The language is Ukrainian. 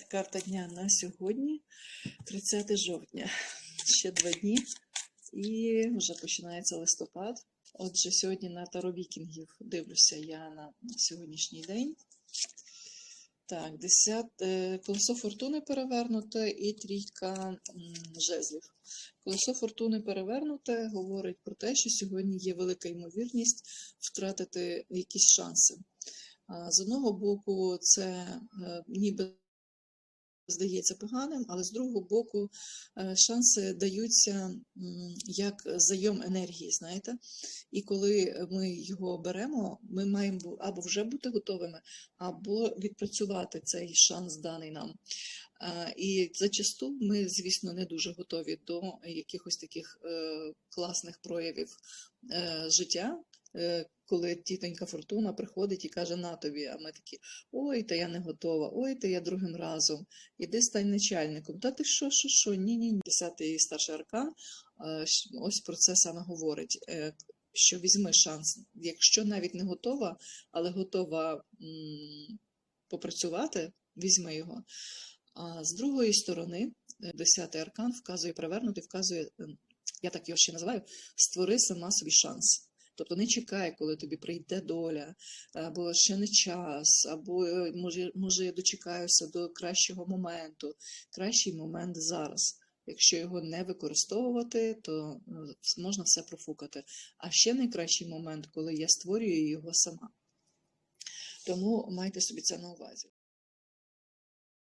Привіт! Карта дня на сьогодні, 30 жовтня. Ще два дні, і вже починається листопад. Отже, сьогодні на Таро Вікінгів дивлюся я на сьогоднішній день. Так, 10, е, колесо фортуни перевернуте і трійка жезлів. Колесо фортуни перевернуте говорить про те, що сьогодні є велика ймовірність втратити якісь шанси. З одного боку, це е, ніби здається поганим, але з другого боку, е, шанси даються як зайом енергії, знаєте. І коли ми його беремо, ми маємо або вже бути готовими, або відпрацювати цей шанс даний нам. Е, І зачасту ми, звісно, не дуже готові до якихось таких е, класних проявів життя. Е, Коли тітонька Фортуна приходить і каже на тобі, а ми такі, ой, та я не готова, ой, та я другим разом, іди стань начальником. Та ти що, що, що? Ні, ні, ні. Десятий старший аркан е, ось про це саме говорить. е, Що візьми шанс, якщо навіть не готова, але готова м, попрацювати, візьми його. А з другої сторони, е, десятий аркан вказує перевернутий, вказує, ем, я так його ще називаю, створи сама собі шанс. Тобто не чекай, коли тобі прийде доля, або ще не час, або е, може, може я дочекаюся до кращого моменту. Кращий момент зараз. Якщо його не використовувати, то е, можна все профукати. А ще найкращий момент, коли я створюю його сама. Тому майте собі це на увазі.